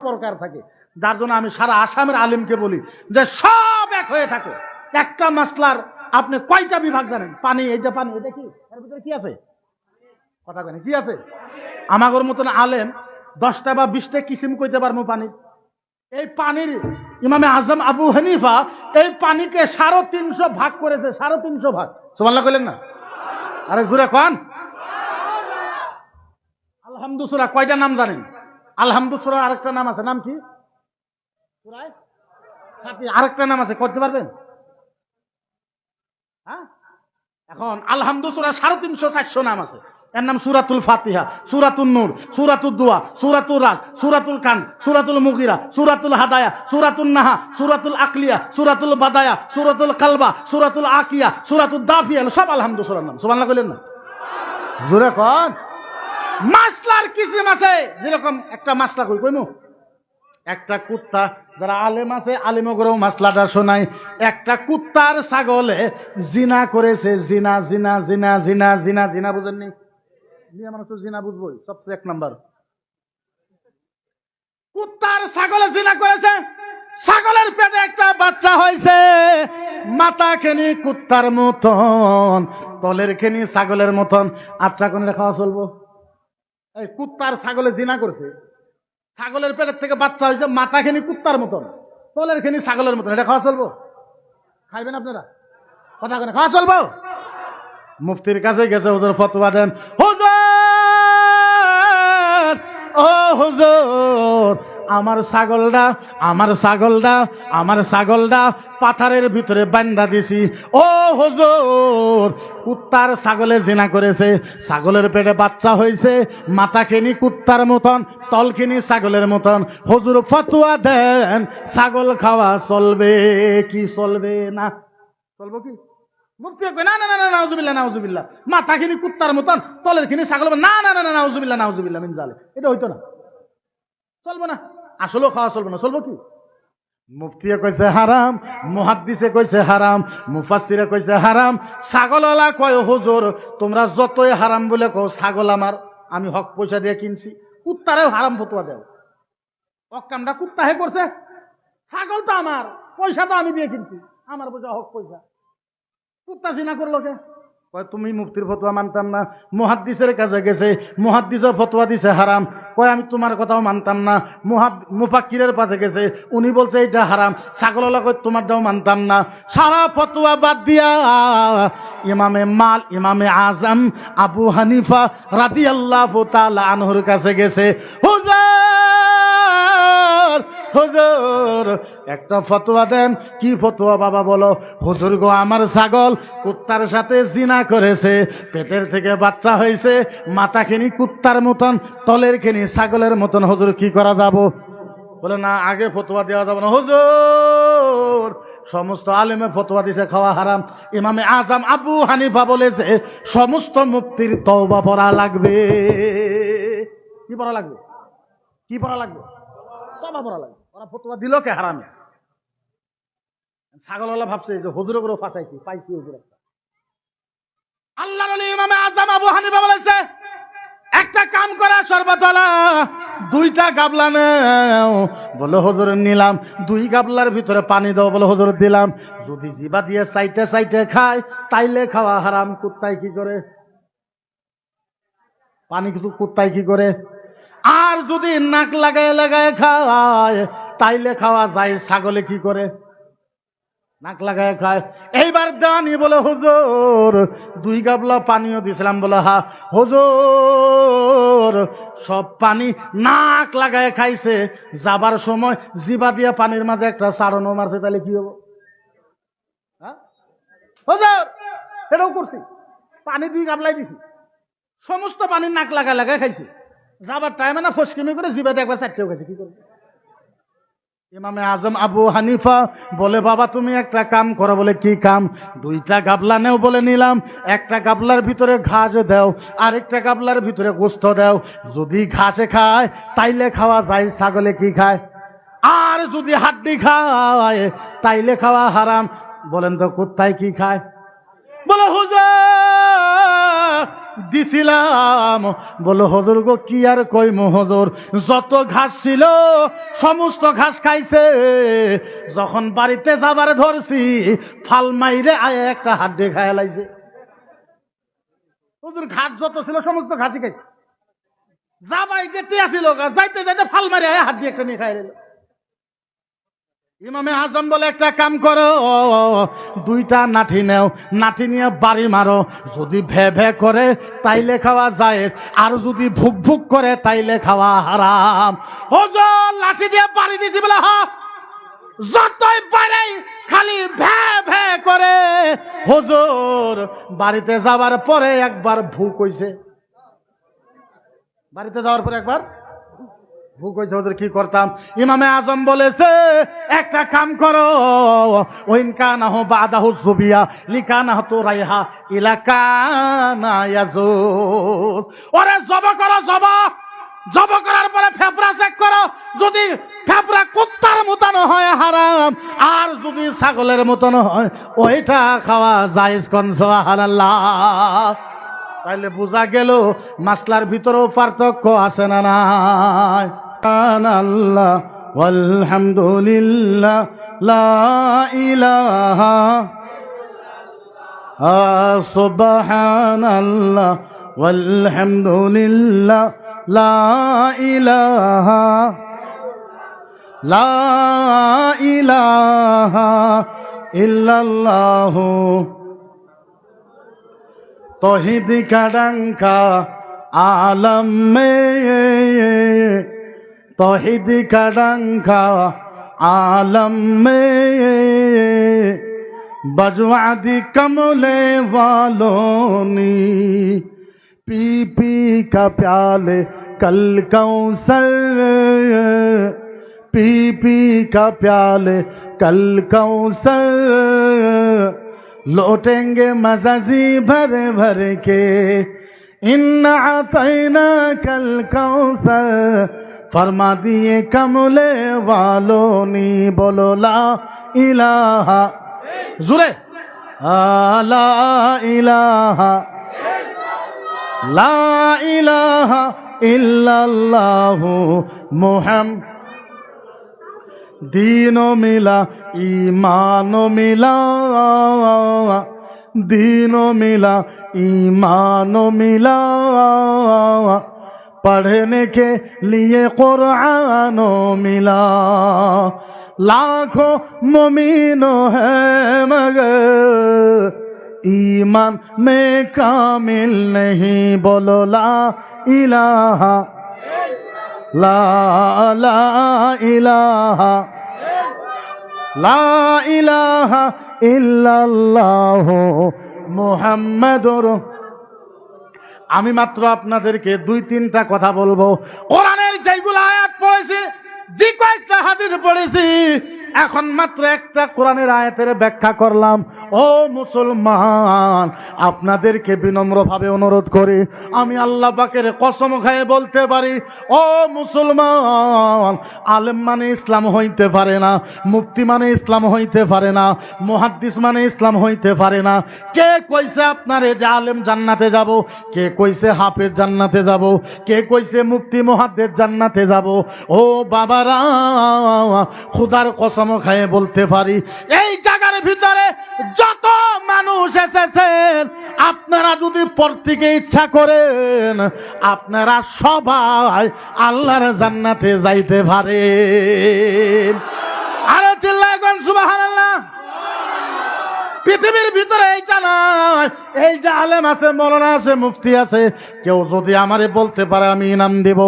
প্রকার থাকে। যার জন্য আমি সারা আসামের আলিমকে বলি যে সব এক হয়ে থাকে। একটা মাসলার আপনি কয়টা বিভাগ জানেন? পানি, এই যে পানি, এটা কি? এর ভিতরে কি আছে? কথা কেন কি আছে? আমাগর মতন আলেম দশটা বা বিশটা কিসিম কইতে পারব পানির এই পানির ইমামে আজম আবু হানিফা এই পানিকে সাড়ে তিনশো ভাগ করেছে, সাড়ে তিনশো ভাগ। সোমাল্লা কইলেন না? আরে জুরে কন। আলহামদুসুরা, কয়টা নাম জানেন? আলহামদুসুরা আরেকটা নাম আছে। নাম কি? আরেকটা নাম আছে করতে পারবেন? হ্যাঁ? এখন আলহামদুসুরা সাড়ে তিনশো চারশো নাম আছে। এর নাম সুরাতুল ফাতিহা সুরাতুল নূর সুরাতুল দোয়া সুরাতুল রাজ সুরাতুল কান, সুরাতুল মুগিরা, সুরাতুল হাদায়া সুরাতুল নাহা, সুরাতুল আকলিয়া, সুরাতুল বাদায়া, সুরাতুল কালবা, সুরাতুল আকিয়া সুরাতুল দাফিয়া সব আলহামদুসুরার নাম। সুবহানাল্লাহ কইলেন না? জোরে কন। মাসলার কিসিম আছে? যেরকম একটা মাসলা কই কইমু? একটা কুত্তা, যারা আলেম আছে, আলেমগরেও মাসলাটা শোনায়। একটা কুত্তার ছাগলে জিনা করেছে, জিনা জিনা জিনা জিনা জিনা জিনা বুঝেননি? জিনা মানুষ তো জিনা বুঝবই, সবচেয়ে এক নাম্বার। কুত্তার ছাগলে জিনা করেছে, ছাগলের পেটে একটা বাচ্চা হয়েছে। মাথা খেনি কুত্তার মতন, তলের খেনি ছাগলের মতন। আচ্ছা কোন খাওয়া চলবো এই কুত্তার ছাগলে জিনা করছে। ছাগলের পেটের থেকে বাচ্চা হয়েছে মাথা খেনি কুত্তার মতন। তলের খেনি ছাগলের মতন। এটা খাওয়া চলবো? খাইবেন আপনারা? কথা কেন খাওয়া চলবো? মুফতির কাছে গেছে, হুজুর ফতোয়া দেন। হুজুর, ও হুজুর আমার ছাগলটা আমার ছাগলটা আমার ছাগলটা পাথারের ভিতরে বান্দা দিছি। ও হুজুর, কুত্তার ছাগলে জিনা করেছে, ছাগলের পেটে বাচ্চা হয়েছে মাথা খেনি কুত্তার মতন তলখিনি ছাগলের মতন। হুজুর, ফতুয়া দেন, ছাগল খাওয়া চলবে কি চলবে না? চলবো কি? না না না না, নাউজুবিল্লাহ নাউজুবিল্লাহ। মাথা খিনি কুত্তার মতন, তলের খিনি ছাগল না না না না, নাউজুবিল্লাহ নাউজুবিল্লাহ, মিন জালে। এটা হইতো না। চলবো না। আসলেও খাওয়া চলবো না, চলবো কি? মুফতিয়ে কইছে হারাম, মুহাদ্দিসে কইছে হারাম, মুফাসসিরে কইছে হারাম। ছাগলওয়ালা কয়, হুজুর, তোমরা যতই হারাম বলে কও, ছাগল আমার, আমি হক পয়সা দিয়ে কিনছি। কুত্তারেও হারাম ফতুয়া দেও। অক্কামটা কুত্তা হে করছে। ছাগল তো আমার, পয়সা তো আমি দিয়ে কিনছি। আমার পয়সা হক পয়সা। কুত্তা চিনা করল কে? কয়, তুমি মুফতির ফতোয়া মানতাম না, মুহাদ্দিসের কাছে গেছে, মুহাদ্দিসও ফতোয়া দিছে, হারাম। কয়, আমি তোমার কথাও মানতাম না, মুহাদ, মুফাক্কিরের পাশে গেছে, উনি বলছে এটা হারাম, ছাগলওয়ালা কয়, তোমারটাও মানতাম না। সারা ফতোয়া বাদ দিয়া ইমামে মাল, ইমামে আজম, আবু হানিফা রাদি আল্লাহ আনহুর কাছে গেছে, হুজুর হুজুর, একটা ফতোয়া দেন। কি ফতোয়া বাবা বলো? হুজুর গো, আমার ছাগল কুত্তার সাথে জিনা করেছে, পেটের থেকে বাচ্চা হয়েছে মাথাখিনি কুত্তার মতন, তলের খেনি ছাগলের মতন। হুজুর, কি করা যাব? বলে, না, আগে ফতোয়া দেওয়া যাবে না। হুজুর, সমস্ত আলেমে ফতোয়া দিছে, খাওয়া হারাম। ইমামে আজম আবু হানিফা বলেছে, সমস্ত মুক্তির তওবা পড়া লাগবে। কি পড়া লাগবে? কি পড়া লাগবে? তবা পড়া লাগবে। ওরা ফতোয়া দিল কে হারামে? ছাগলওয়ালা ভাবছে যে হুজুর করে ফাঁসাইছি, পাইছি হুজুর একটা। আল্লাহ ইমামে আজম আবু হানিফা বলেছে, একটা কাম করা সর্বতলা, দুইটা গাবলা নেও। বলে, হুজুর, নিলাম। দুই গাবলার ভিতরে পানি দাও। বলে, হুজুর, দিলাম। যদি জিবা দিয়ে সাইটে সাইটে খায়, তাইলে খাওয়া হারাম। কুত্তায় কি করে? পানি কিছু কুত্তায় কি করে? আর যদি নাক লাগায় লাগায় খায় তাইলে খাওয়া যায়, ছাগলে কি করে? নাক লাগায় খায়। এইবার দানি বলে, হুজুর, দুই গাবলা পানিও দিছিলাম। বলে, হা, হুজুর, সব পানি নাক লাগায় খাইছে। যাবার সময় জিবা দিয়ে পানির মাঝে একটা সারণও মারছে তাহলে কি হব? হুজুর, এটাও করছি। পানি দুই গাবলাই দিছি। সমস্ত পানি নাক লাগা লাগায় খাইছে। যাবার টাইমে না ফসকিমি করে জিবাতে একবার চারটেও খাইছে, কি করবে? ইমামে আজম আবু হানিফা বলে, বাবা, তুমি একটা কাম করো। বলে, কি কাম? দুইটা গাবলা নেও বলে নিলাম। একটা গাবলার ভিতরে ঘাস দাও, আরেকটা গাবলার ভিতরে গোস্ত দাও। যদি ঘাসে খায়, তাইলে খাওয়া যায়, ছাগলে কি খায়? আর যদি হাড্ডি খায়, তাইলে খাওয়া হারাম। বলেন তো, কোথায় কি খায়? বলে, হুজুর দিছিলাম। বলো, হজুর গো, কি আর কইম হজুর? যত ঘাস ছিল, সমস্ত ঘাস খাইছে। যখন বাড়িতে যাবার ধরছি, ফাল মাইরে আয় একটা হাত দিয়ে খায় লাইছে। হুজুর, ঘাস যত ছিল, সমস্ত ঘাসই খাইছে। যাবাই গেতে আসিল যাইতে যাইতে ফাল মারি আয় হাত দিয়ে একটা নিয়ে খাই ইমামে আজম বলে, একটা কাম করো দুইটা নাঠি নেও, নাঠি নিয়ে বাড়ি মারো। যদি ভে ভে করে, তাইলে খাওয়া যায় আর যদি ভুক ভুক করে, তাইলে খাওয়া হারাম। লাঠি দিয়ে বাড়ি দিছি বলে যতই পারে খালি ভে ভে করে। হুজুর, বাড়িতে যাবার পরে একবার ভুক হইছে। বাড়িতে যাওয়ার পরে একবার? হয়েছে ওদের কি করতাম? ইমামে আজম বলেছে, একটা কাম করো। ওইন কানা হো বাদাহু জুবিয়া লিকানা তো রাইহা ইলাকানা ইয়াজুজ। ওরে, জব করো, জব। জব করার পরে ফেফড়া চেক করো, যদি ফেফড়া কুত্তার মতন হয়, হারাম। আর যদি ছাগলের মতন হয়, ওইটা খাওয়া জায়েজ কন, সুবহানাল্লাহ। তাইলে বোঝা গেল, মাসলার ভিতরেও পার্থক্য আছে না নাই? আল্লাহ আলহামদুলিল্লাহ লা ইলাহা সুবহান আল্লাহ আলহামদুলিল্লাহ লা ইলাহা লা ইলাহা ইল্লাল্লাহ। তহিদ কাডাঙ্কা আলম মে तोहिद का डंका आलम में। बजवादी कमले वालों ने पी पी का प्याले कल कौसर। पी पी का प्याले कल कौसर। लौटेंगे मजाजी भर भर के। इन आतना कल कौसर। ফরমা দিয়ে কামলে বালোনি বলোলা ইলাহা। জুরে লা ইলাহা। লা ইলাহা ইল্লাল্লাহু মুহাম। দিন মিলা ইমান মিলা। দিন মিলা ইমান মিলা। পড়নে কে লিয়ে কোরআন মিলা লাখো মমিন ইমান মে কামিল নেই বলো ইলাহা লা ইলাহা লা ইলাহা ইহ মোহাম্মদ রহ আমি মাত্র আপনাদেরকে দুই তিনটা কথা বলব। কোরআনের যেগুলো আয়াত পড়েছি, যে কয়েকটা হাদিস পড়েছি এখন মাত্র একটা কোরআনের আয়াতের ব্যাখ্যা করলাম। ও মুসলমান, আপনাদেরকে বিনম্রভাবে অনুরোধ করি, আমি আল্লাহ পাকের কসম খায়ে বলতে পারি, ও মুসলমান, আলেম মানে ইসলাম হইতে পারে না মুক্তি মানে ইসলাম হইতে পারে না, মুহাদ্দিস মানে ইসলাম হইতে পারে না। কে কইছে আপনারে যে আলেম জান্নাতে যাব? কে কইছে হাফেজ জান্নাতে যাব? কে কইছে মুক্তি মুহাদ্দিস জান্নাতে যাব? ও বাবারা, খুদার কসম খায়ে বলতে পারি, এই জায়গার ভিতরে যত মানুষ এসেছেন, আপনারা যদি প্রত্যেকে ইচ্ছা করেন, আপনারা সবাই আল্লাহর জান্নাতে যাইতে পারেন আরও চিল্লাগন সুবাহান আল্লাহ পৃথিবীর ভিতরে এইটা নয় এই যে আলেম আছে মরনা আছে, মুফতি আছে, কেউ যদি আমারে বলতে পারে, আমি ইনাম দিব।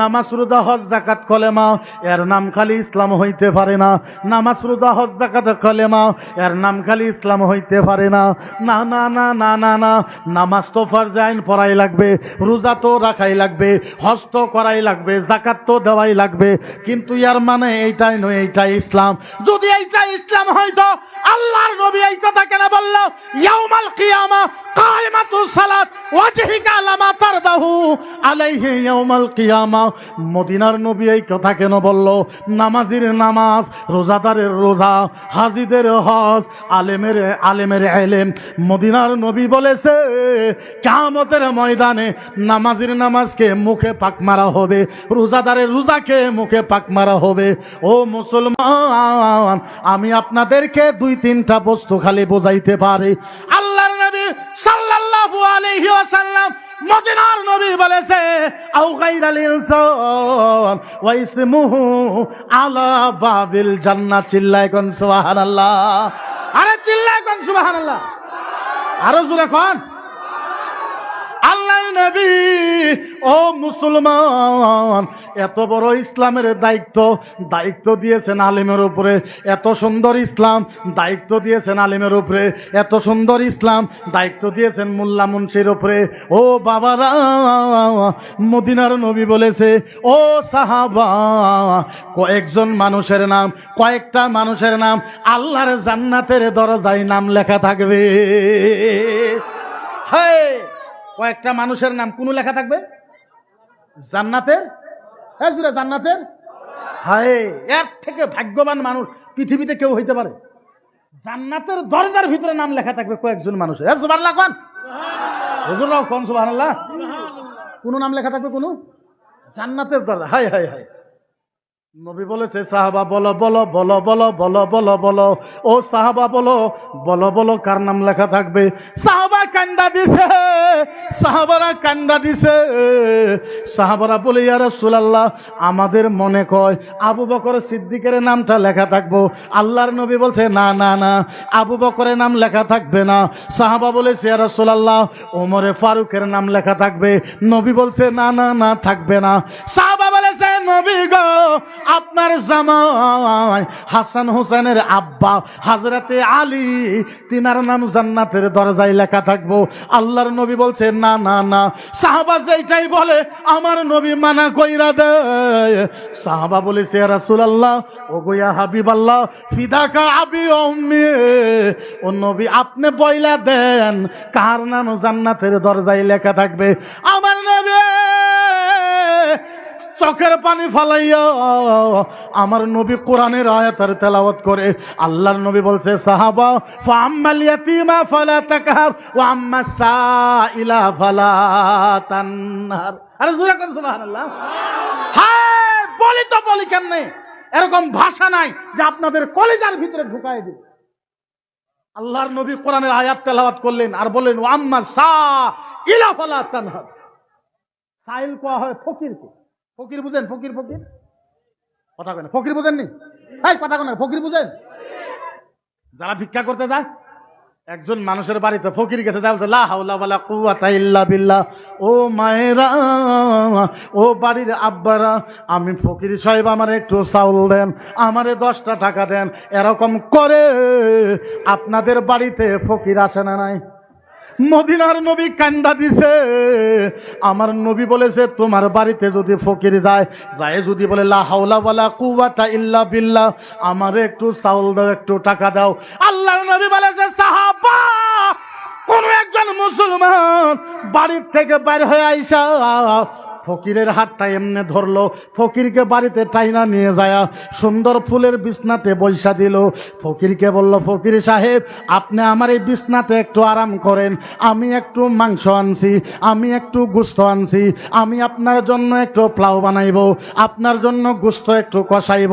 নামাজ রুদা হজ জাকাত কলেমা, এর নাম খালি ইসলাম হইতে পারে না। নামাজ রুদা হজ জাকাত কলেমা, এর নাম খালি ইসলাম হইতে পারে না। না না না না না না, নামাজ তো ফরজে, আইন পড়াই লাগবে, রোজা তো রাখাই লাগবে, হজ তো করাই লাগবে জাকাত তো দেওয়াই লাগবে। কিন্তু ইয়ার মানে এইটাই নয়, এইটাই ইসলাম। যদি এইটা ইসলাম হয়তো আল্লাহর নবী এই কথা কেন বলল, ইয়াউমাল কিয়ামা, কায়মাতু সালাত, ওয়াজহিকা লামা তারদাহু আলাইহি ইয়াউমাল কিয়ামা। মদিনার নবী এই কথা কেন বলল? নামাজির নামাজ, রোজাদারের রোজা, হাজিদের হজ, আলেমের আলেমের এলেম মদিনার নবী বলেছে কামতের ময়দানে নামাজির নামাজকে মুখে পাক মারা হবে, রোজাদারের রোজাকে মুখে পাক মারা হবে। ও মুসলমান, আমি আপনাদেরকে দুই তিনটা বস্তু খালি বোঝাইতে পারে। আল্লাহর নবী সাল্লাল্লাহু আলাইহি ওয়াসাল্লাম মদিনার নবী বলেছে, আও গাইরাল ইনসান ওয়া ইসমুহু আলা বাবিল জান্নাত। চিল্লায় কোন সুবহানাল্লাহ। আরে চিল্লায় কোন সুবহানাল্লাহ। আরও জোরে কোন। নবী, ও মুসলমান, এত বড় ইসলামের দায়িত্ব দায়িত্ব দিয়েছেন আলিমের উপরে, এত সুন্দর ইসলাম, দায়িত্ব দিয়েছেন আলিমের উপরে, এত সুন্দর ইসলাম, দায়িত্ব দিয়েছেন মোল্লা মুন্সির উপরে। ও বাবারা, মদিনার নবী বলেছে, ও সাহাবা, কয়েকজন মানুষের নাম, কয়েকটা মানুষের নাম, আল্লাহর জান্নাতের দরজায় নাম লেখা থাকবে। হ্যাঁ! কয়েকটা মানুষের নাম কোন লেখা থাকবে? জান্নাতের? হ্যাঁ জান্নাতের? হায়, এর থেকে ভাগ্যবান মানুষ পৃথিবীতে কেউ হইতে পারে। জান্নাতের দরজার ভিতরে নাম লেখা থাকবে কয়েকজন মানুষের। হ্যাঁ সুবহানাল্লাহ কোন? হুজুররাও কোন, সুবহানাল্লাহ? কোন নাম লেখা থাকবে কোন? জান্নাতের দরজা, হায় হায় হায়। নবী বলেছে, সাহাবা বলো বলো বলো বলো বলো বলো বলো। ও সাহাবা বলো বলো বলো, কার নাম লেখা থাকবে? সাহাবা কান্দা দিছে। সাহাবারা কান্দা দিছে। সাহাবারা বলে, ইয়া রাসূলুল্লাহ, আমাদের মনে কয় আবু বকর সিদ্দিকের নামটা লেখা থাকব। আল্লাহর নবী বলছে, না না না, আবু বকরের নাম লেখা থাকবে না। সাহাবা বলেছে ইয়া রাসূলুল্লাহ, ওমরে ফারুকের নাম লেখা থাকবে। নবী বলছে, না না না, থাকবে না। নবী গো, আপনার জামাই হাসান হোসেনের আব্বা, হাজরাতে আলী, তিনার নাম জান্নাতের দরজায় লেখা থাকব। আল্লাহর নবী বলছে, না না না। সাহাবা যেটাই বলে, আমার নবী মানা কইরা দেয় সাহাবা বলেছে রাসূলুল্লাহ ও গোয়া হাবিবাল্লাহ, ফিদাকা আবি উম্মি। ও নবী, আপনি বইলা দেন, কার নাম জান্নাতের দরজায় লেখা থাকবে? আমার নবী চোখের পানি ফালাইয়া আমার নবী কোরআনের আয়াতের তেলাওয়াত করে। আল্লাহর নবী বলছে, সাহাবা ফাম্মাল ইয়াতীমা ফালা তাকহার ওয়া আম্মা সাইলা ফালা তানহার। আরে জোরে কোন সুবহানাল্লাহ। হ্যাঁ বলি তো বলি কেমনে? এরকম ভাষা নাই যে আপনাদের কলেজার ভিতরে ঢুকায় দিবে। আল্লাহর নবী কোরআনের আয়াত তেলাওয়াত করলেন আর বললেন, ওয়া আম্মা সা ইলা ফালা তানহার। সাইল কোয়া হয় ফকিরকে। ফকির বুঝেন, ফকির ফকির। কথা কেন ফকির বুঝেননি? এই কথা কেন ফকির বুঝেন? যারা ভিক্ষা করতে যায়, একজন মানুষের বাড়িতে ফকির গেছে বিল্লাহ। ও মায়েরা, ও বাড়ির আব্বারা, আমি ফকির সাহেব, আমার একটু চাউল দেন, আমারে দশটা টাকা দেন, এরকম করে আপনাদের বাড়িতে ফকির আসে না নাই? মদিনার নবী কান্দা দিছে। আমার নবী বলেছে, তোমার বাড়িতে যদি ফকির যায় যায় যদি বলে, লা হাওলা ওয়ালা কুওয়াতা ইল্লা বিল্লা আমার একটু চাউল দাও, একটু টাকা দাও। আল্লাহ নবী বলেছে, সাহাবা, কোন একজন মুসলমান বাড়ির থেকে বাইর হয়ে আইসা ফকিরের হাতটা এমনে ধরলো, ফকিরকে বাড়িতে টাইনা নিয়ে যায় সুন্দর ফুলের বিছনাতে বৈশা দিল। ফকিরকে বলল, ফকির সাহেব, আপনি আমার এই বিছনাতে একটু আরাম করেন। আমি একটু মাংস আনছি, আমি একটু গুস্ত আনছি, আমি আপনার জন্য একটু প্লাউ বানাইব, আপনার জন্য গুস্ত একটু কষাইব।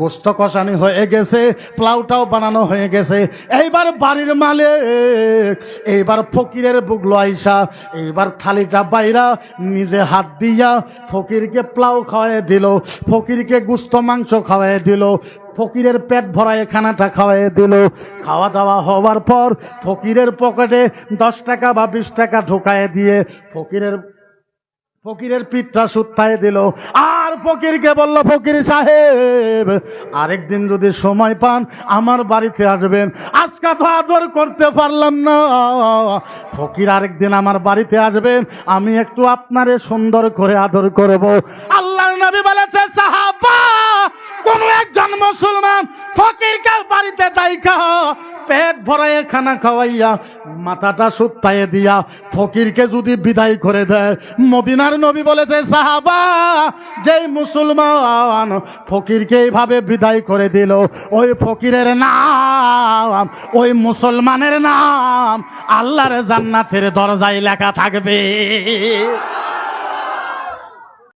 গোস্ত কষানি হয়ে গেছে প্লাউটাও বানানো হয়ে গেছে। এইবার বাড়ির মালিক, এইবার ফকিরের বুগলো আইসা, এইবার থালিটা বাইরা নিজে হাত দিয়া ফকিরকে প্লাউ খাওয়াই দিল, ফকিরকে গুস্ত মাংস খাওয়াই দিল, ফকিরের পেট ভরায় খানাটা খাওয়াই দিল। খাওয়া দাওয়া হওয়ার পর ফকিরের পকেটে দশ টাকা বা বিশ টাকা ঢোকায় দিয়ে ফকিরের ফকিরের পিঠটা সুত্তায় দিল। আর ফকিরকে বলল, ফকির সাহেব, আরেকদিন যদি সময় পান, আমার বাড়িতে আসবেন। আজকে তো আদর করতে পারলাম না। ফকির আরেকদিন আমার বাড়িতে আসবেন, আমি একটু আপনারে সুন্দর করে আদর করব। আল্লাহ নবী বলেছে, সাহাবা, কোন একজন মুসলমান ফকিরকে বাড়িতে দায়িকা পেট ভরাইয়ে খানা খাওয়াইয়া, মাথাটা সুত্তায়ে দিয়া, ফকিরকে যদি বিদায় করে দেয়, মদিনার নবী বলেছে, সাহাবা, যেই মুসলমান ফকিরকে এইভাবে বিদায় করে দিল, ওই ফকিরের নাম, ওই মুসলমানের নাম, আল্লাহর জান্নাতের দরজায় লেখা থাকবে।